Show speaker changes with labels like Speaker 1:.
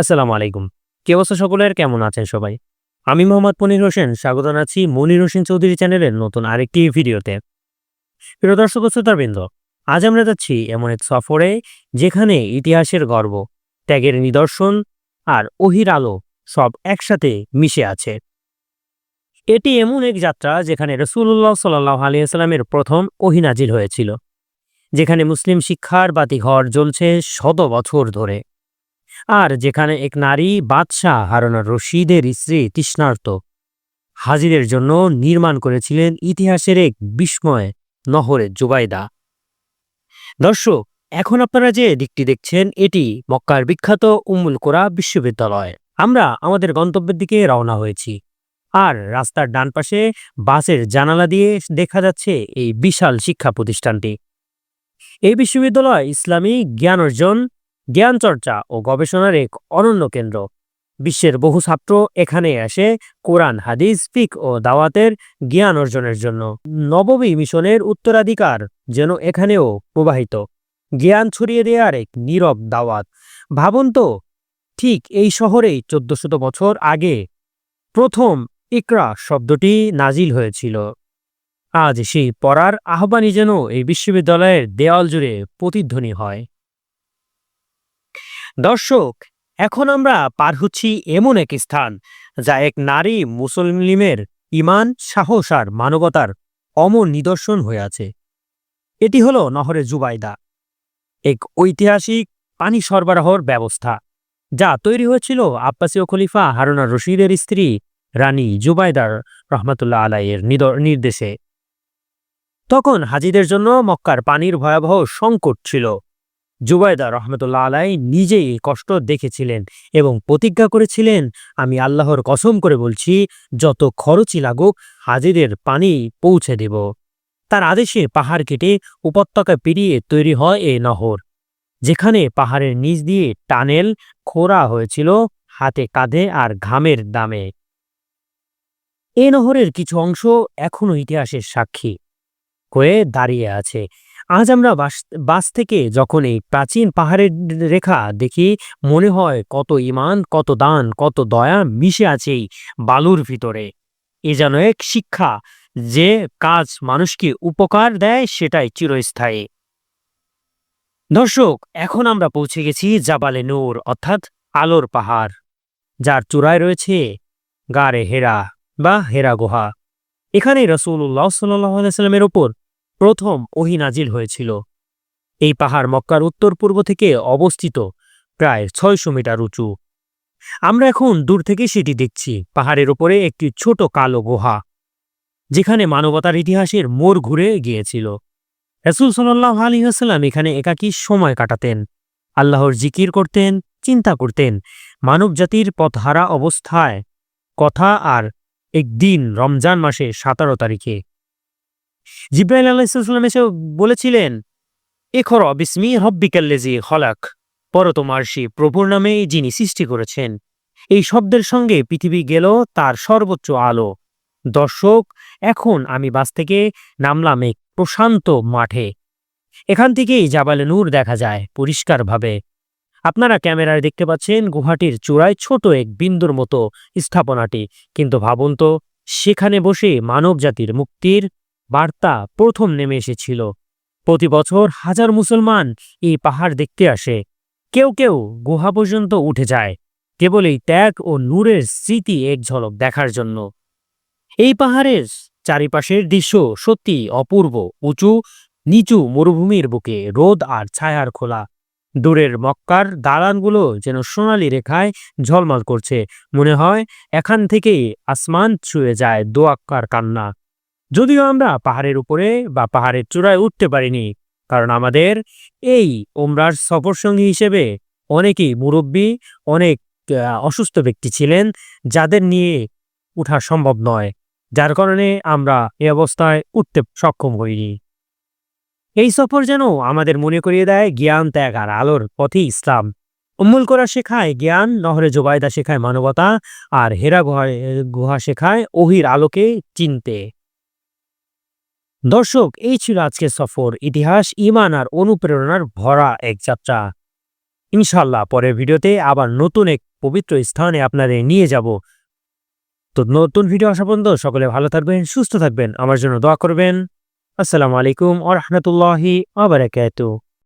Speaker 1: আসসালামু আলাইকুম। কে অবস্থা সকলের? কেমন আছেন সবাই? আমি মোহাম্মদ মনির হোসেন, স্বাগত জানাচ্ছি মনির হোসেন চৌধুরী চ্যানেলের নতুন আরেকটি ভিডিওতে। প্রিয় দর্শক শ্রোতাবৃন্দ, আজ আমরা যাচ্ছি এমন এক সফরে যেখানে ইতিহাসের গর্ব, ত্যাগের নিদর্শন আর অহির আলো সব একসাথে মিশে আছে। এটি এমন এক যাত্রা যেখানে রসুল্লাহ সাল্লাহ আলিয়াস্লামের প্রথম ওহিনাজিল হয়েছিল, যেখানে মুসলিম শিক্ষার বাতিঘর জ্বলছে শত বছর ধরে। আর যেখানে এক নারী বাদশাহ হারুনার রশিদের স্ত্রী তৃষ্ণার্ত। হাজিদের জন্য নির্মাণ করেছিলেন ইতিহাসের এক বিস্ময় নহরে জুবাইদা। দর্শক, এখন আপনারা যে দিকটি দেখছেন, এটি মক্কার বিখ্যাত উম্মুল কোরা বিশ্ববিদ্যালয়। আমরা আমাদের গন্তব্যের দিকে রওনা হয়েছি। আর রাস্তার ডান পাশে বাসের জানালা দিয়ে দেখা যাচ্ছে এই বিশাল শিক্ষা প্রতিষ্ঠানটি। এই বিশ্ববিদ্যালয় ইসলামী জ্ঞান অর্জন জ্ঞান চর্চা ও গবেষণার এক অনন্য কেন্দ্র। বিশ্বের বহু ছাত্র এখানে আসে কোরআন, হাদিস, ফিক ও দাওয়াতের জ্ঞান অর্জনের জন্য। নববী মিশনের উত্তরাধিকার যেন এখানেও প্রবাহিত। জ্ঞান ছড়িয়ে দেওয়ার এক নীরব দাওয়াত। ভাবুন তো, ঠিক এই শহরেই চোদ্দশত বছর আগে প্রথম ইকরা শব্দটি নাজিল হয়েছিল। আজ সেই পড়ার আহ্বানই যেন এই বিশ্ববিদ্যালয়ের দেওয়াল জুড়ে প্রতিধ্বনি হয়। দর্শক, এখন আমরা পার হচ্ছি এমন এক স্থান, যা এক নারী মুসলিমের ইমান সাহস আর মানবতার অমর নিদর্শন হয়ে আছে। এটি হলো নহরে জুবাইদা, এক ঐতিহাসিক পানি সরবরাহর ব্যবস্থা, যা তৈরি হয়েছিল আব্বাসীয় খলিফা হারুনা রশিদের স্ত্রী রানী জুবাইদার রহমতুল্লাহ আলাইয়ের নির্দেশে। তখন হাজিদের জন্য মক্কার পানির ভয়াবহ সংকট ছিল। জুবাইদা রহমতুল্লাহ আলাই নিজেই কষ্ট দেখেছিলেন এবং প্রতিজ্ঞা করেছিলেন, আমি আল্লাহর কসম করে বলছি, যত খরচই লাগুক, হাজিদের পানি পৌঁছে দেব। তার আদেশে পাহাড় কেটে উপত্যকা পেরিয়ে তৈরি হয় এ নহর। যেখানে পাহাড়ের নিচ দিয়ে টানেল খোঁড়া হয়েছিল, হাতে কাঁধে আর ঘামের দামে। এ নহরের কিছু অংশ এখনও ইতিহাসের সাক্ষী হয়ে দাঁড়িয়ে আছে। আজ আমরা বাস বাস থেকে যখন এই প্রাচীন পাহাড়ের রেখা দেখি, মনে হয় কত ইমান কত দান, কত দয়া মিশে আছে এই বালুর ভিতরে। এ যেন এক শিক্ষা যে কাজ মানুষকে উপকার দেয় সেটাই চিরস্থায়ী। দর্শক, এখন আমরা পৌঁছে গেছি জাবালে নূর, অর্থাৎ আলোর পাহাড়, যার চূড়ায় রয়েছে গারে হেরা বা হেরা গুহা। এখানে রসুল্লাহ সাল্লাহ সাল্লামের ওপর প্রথম ওহি নাজিল হয়েছিল। এই পাহাড় মক্কার উত্তর পূর্ব থেকে অবস্থিত, প্রায় ছয়শো মিটার উঁচু। আমরা এখন দূর থেকে সেটি দেখছি, পাহাড়ের ওপরে একটি ছোট কালো গুহা, যেখানে মানবতার ইতিহাসের মোড় ঘুরে গিয়েছিল। রসুল সাল্লাহ আলিহাস্লাম এখানে একাকী সময় কাটাতেন, আল্লাহর জিকির করতেন, চিন্তা করতেন, মানবজাতির পথহারা অবস্থায়, কথা আর একদিন রমজান মাসে সতেরো তারিখে। জিব্রাইল আলাহিসাল্লাম এসে বলেছিলেন এখর বিস্মি হব্বিকাল্লেজি হলাক পর তোমার সে প্রভুর নামে যিনি সৃষ্টি করেছেন। এই শব্দের সঙ্গে পৃথিবী গেল তার সর্বোচ্চ আলো। দর্শক, এখন আমি বাস থেকে নামলাম এক প্রশান্ত মাঠে। এখান থেকেই জাবালে নূর দেখা যায় পরিষ্কারভাবে। আপনারা ক্যামেরায় দেখতে পাচ্ছেন গুহাটির চূড়ায় ছোট এক বিন্দুর মতো স্থাপনাটি। কিন্তু ভাবুন তো, সেখানে বসে মানবজাতির মুক্তির বার্তা প্রথম নেমে এসেছিল। প্রতি বছর হাজার মুসলমান এই পাহাড় দেখতে আসে। কেউ কেউ গুহা পর্যন্ত উঠে যায়। কেবল এই ত্যাগ ও নূরের স্মৃতি এক ঝলক দেখার জন্য। এই পাহাড়ের চারিপাশের দৃশ্য সত্যি অপূর্ব, উঁচু, নিচু মরুভূমির বুকে রোদ আর ছায়ার খোলা। দূরের মক্কার দালানগুলো যেন সোনালি রেখায় ঝলমল করছে। মনে হয় এখান থেকেই আসমান ছুঁয়ে যায় দোয়াক্কার কান্না। যদিও আমরা পাহাড়ের উপরে বা পাহাড়ের চূড়ায় উঠতে পারিনি, কারণ আমাদের এই ওমরার সফরসঙ্গী হিসেবে অনেকেই মুরব্বী, অনেক অসুস্থ ব্যক্তি ছিলেন যাদের নিয়ে উঠা সম্ভব নয়, যার কারণে আমরা এ অবস্থায় উঠতে সক্ষম হইনি। এই সফর যেন আমাদের মনে করিয়ে দেয় জ্ঞান ত্যাগ আর আলোর পথে ইসলাম। উম্মুল করা শেখায় জ্ঞান, নহরে জোবায়দা শেখায় মানবতা, আর হেরা গুহা গুহা শেখায় অহির আলোকে চিনতে। দর্শক, এই ছিল আজকের সফর। ইতিহাস ইমান আর অনুপ্রেরণার ভরা এক যাত্রা। ইনশাল্লাহ পরের ভিডিওতে আবার নতুন এক পবিত্র স্থানে আপনাদের নিয়ে যাব। তো নতুন ভিডিও আসা পর্যন্ত সকলে ভালো থাকবেন, সুস্থ থাকবেন। আমার জন্য দোয়া করবেন। আসসালামু আলাইকুম আ আবার